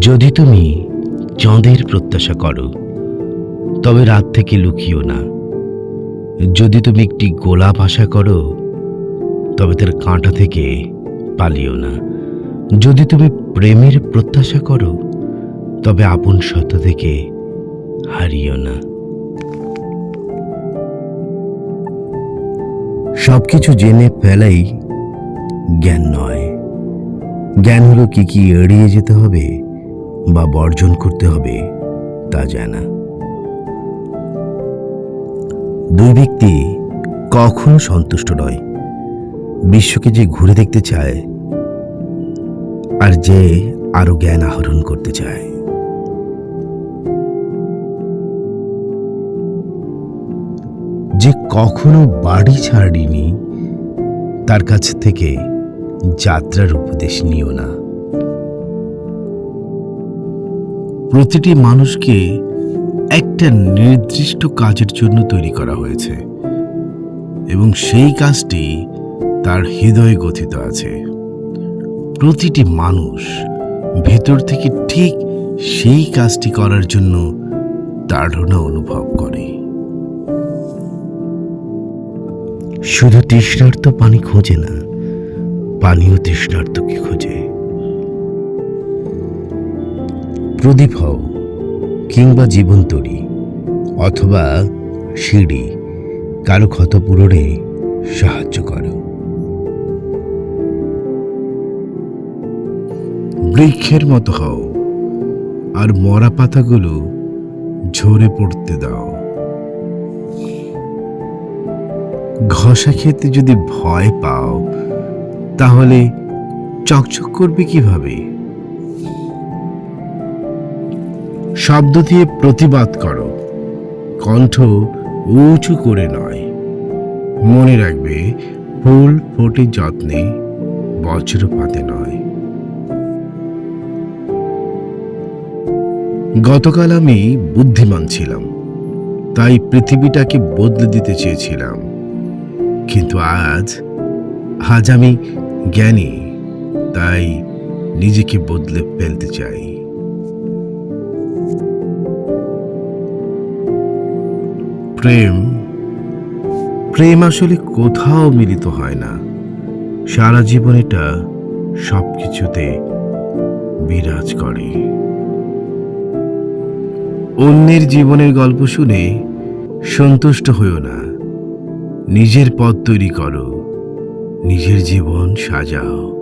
যদি তুমি চাঁদের প্রত্যাশা করো, তবে রাত থেকে লুকিও না। যদি তুমি একটি গোলাপ আশা করো, তবে তার কাঁটা থেকে পালিও না। যদি তুমি প্রেমের প্রত্যাশা করো, তবে আপন সত্য থেকে হারিও না। সবকিছু জেনে ফেলাই জ্ঞান নয়। জ্ঞান হলো কি কি এড়িয়ে যেতে হবে বা বর্জন করতে হবে, তা জানা দুই ব্যক্তি কখনো সন্তুষ্ট নয়। বিশ্বকে যে ঘুরে দেখতে চায় আর যে আরও জ্ঞান আহরণ করতে চায়। যে কখনো বাড়ি ছাড়িনি তার কাছ থেকে যাত্রার উপদেশ নিও না। প্রতিটি মানুষকে একটা নির্দিষ্ট কাজের জন্য তৈরি করা হয়েছে। এবং সেই কাজটি তার হৃদয়ে গঠিত আছে। প্রতিটি মানুষ ভেতর থেকে ঠিক সেই কাজটি করার জন্য তাড়না অনুভব করে। শুধু তৃষ্ণার্ত পানি খোঁজে না, পানিও তৃষ্ণার্তকে খোঁজে। প্রদীপ হও, কিংবা জীবন তরি অথবা সিঁড়ি, কারও ক্ষতপূরণে সাহায্য করো। বৃক্ষের মতো হও, আর মরা পাতাগুলো ঝরে পড়তে দাও। ঘষা খেতে যদি ভয় পাও, তাহলে চকচক করবে কীভাবে? শব্দ দিয়ে প্রতিবাদ করো। কণ্ঠ উঁচু করে নয়। মনে রাখবে, ফুল ফোটে যত্নে বজ্রপাতে নয়। গতকাল আমি বুদ্ধিমান ছিলাম, তাই পৃথিবীটাকে বদলে দিতে চেয়েছিলাম। কিন্তু আজ আজ আমি জ্ঞানী, তাই নিজেকে বদলে ফেলতে চাই। প্রেম প্রেম আসলে কোথাও মিলিত হয় না। সারা জীবন এটা সব বিরাজ করে। অন্যের জীবনের গল্প শুনে সন্তুষ্ট হইও না। নিজের পথ তৈরি করো, নিজের জীবন সাজাও।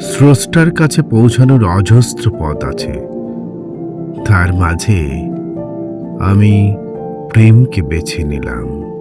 স্রষ্টার কাছে পৌঁছানোর অজস্র পথ আছে। তার মাঝে আমি প্রেমকে বেছে নিলাম।